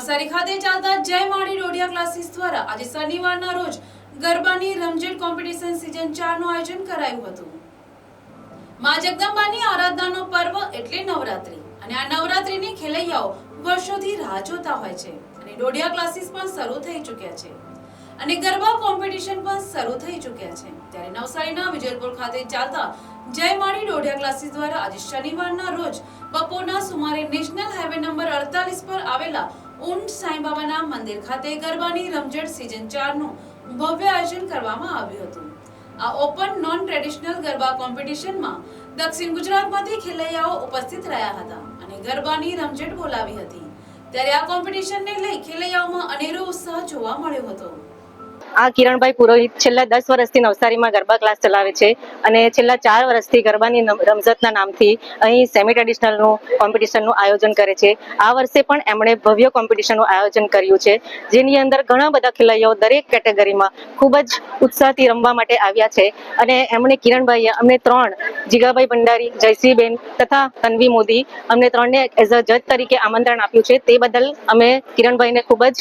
નવસારી ખાતે ચાલતા જય માળી ડોડિયા ક્લાસીસ દ્વારા આજે શનિવારના રોજ ગરબાની રમઝટ કોમ્પિટિશન સિઝન ચારનું આયોજન કરાયું હતું. મા જગદંબાની આરાધનાનો પર્વ એટલે નવરાત્રી. અને આ નવરાત્રીની ખેલૈયાઓ વર્ષોથી રાહ જોતા હોય છે. અને ડોડિયા ક્લાસીસ પણ શરૂ થઈ ચૂક્યા છે. અને ગરબા કોમ્પિટિશન પણ શરૂ થઈ ચૂક્યા છે. ત્યારે નવસારીના વિજયપુર ખાતે ચાલતા જય માળી ડોઢિયા ક્લાસીસ દ્વારા આજે શનિવારના રોજ બપોરના સુમારે નેશનલ હાઈવે નંબર અડતાલીસ પર આવેલા ઊંટ સાંઈબાબાના મંદિર ખાતે ગરબાની રમઝટ સિઝન ચારનું ભવ્ય આયોજન કરવામાં આવ્યું હતું. આ ઓપન નોન ટ્રેડિશનલ ગરબા કોમ્પિટિશનમાં દક્ષિણ ગુજરાતમાંથી ખેલૈયાઓ ઉપસ્થિત રહ્યા હતા અને ગરબાની રમઝટ બોલાવી હતી. ત્યારે આ કોમ્પિટિશનને લઈ ખેલૈયાઓમાં અનેરો ઉત્સાહ જોવા મળ્યો હતો. આ કિરણભાઈ પુરોહિત છેલ્લા દસ વર્ષથી નવસારીમાં ગરબા ક્લાસ ચલાવે છે અને છેલ્લા ચાર વર્ષથી ગરબાની રમઝતના નામથી અહીં સેમી ટ્રેડિશનલનું કોમ્પિટિશનનું આયોજન કરે છે. આ વર્ષે પણ એમણે ભવ્ય કોમ્પિટિશનનું આયોજન કર્યું છે, જેની અંદર ઘણા બધા ખેલૈયાઓ દરેક કેટેગરીમાં ખૂબ જ ઉત્સાહથી રમવા માટે આવ્યા છે. અને એમણે કિરણભાઈએ અમને ત્રણ જીગાભાઈ ભંડારી જયસિંહબેન તથા તન્વી મોદી અમને ત્રણને એઝ અ જજ તરીકે આમંત્રણ આપ્યું છે. તે બદલ અમે કિરણભાઈને ખૂબ જ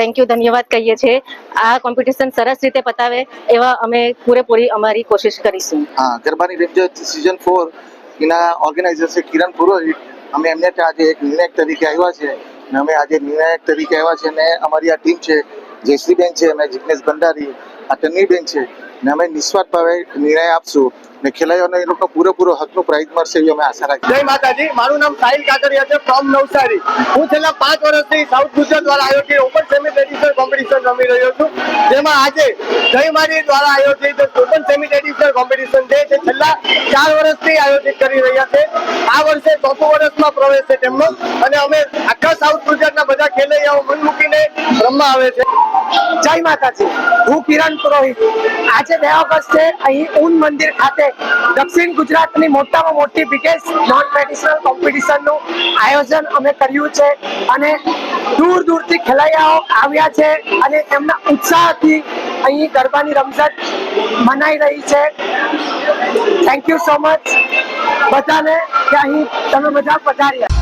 થેન્ક યુ ધન્યવાદ કહીએ છીએ. આ કોમ્પિટિશન સરસ રીતે પતાવે એવા અમે પૂરેપૂરી અમારી કોશિશ કરીશું. હા, ગરબાની રેન્જર સિઝન ફોર એના ઓર્ગેનાઇઝર છે કિરણ પુરોહિત, અમે એમને ત્યાં આજે એક નિર્ણાયક તરીકે આવ્યા છે અને અમે આજે નિર્ણાયક તરીકે આવ્યા છે અને અમારી આ ટીમ છે, જયશ્રીબેન છે અને જિગ્નેશ ભંડારી, આ તન્વીબેન છે. ને અમે નિસ્વાર્થ ભાવે નિર્ણય આપશું. ને ખેલાડીઓને એ લોકો પૂરેપૂરો હકનું પ્રાઇઝ મળશે એવી અમે આશા રાખીએ. જય માતાજી. મારું નામ સાહિલ કાકરિયા છે ફ્રોમ નવસારી. હું છેલ્લા પાંચ વર્ષથી સાઉથ ગુજરાત દ્વારા આયોજિત ઓપન સેમી ટ્રેડિશનલ કોમ્પિટિશન રમી રહ્યો છું. જેમાં આજે જય મારી દ્વારા આયોજિત ઓપન સેમી ટ્રેડિશનલ કોમ્પિટિશન છે જે છેલ્લા ચાર વર્ષથી આયોજિત કરી રહ્યા છે. આ વર્ષે ચોથું વર્ષમાં પ્રવેશ છે તેમનો. અને અમે આખા સાઉથ ગુજરાતના બધા ખેલૈયાઓ મન મૂકીને રમવા આવે છે. જય માતાજી. હું કિરણ પુરોહિત. આજે બે ઓગસ્ટે અહીં ઊન મંદિર ખાતે દક્ષિણ ગુજરાતની મોટામાં મોટી બિગેસ્ટ નોન ટ્રેડિશનલ કોમ્પિટિશનનું આયોજન અમે કર્યું છે અને દૂર દૂરથી ખેલૈયાઓ આવ્યા છે અને એમના ઉત્સાહથી અહીં ગરબાની રમઝટ મનાઈ રહી છે. થેન્ક યુ સો મચ બધાને કે અહીં તમે બધા પધાર્યા.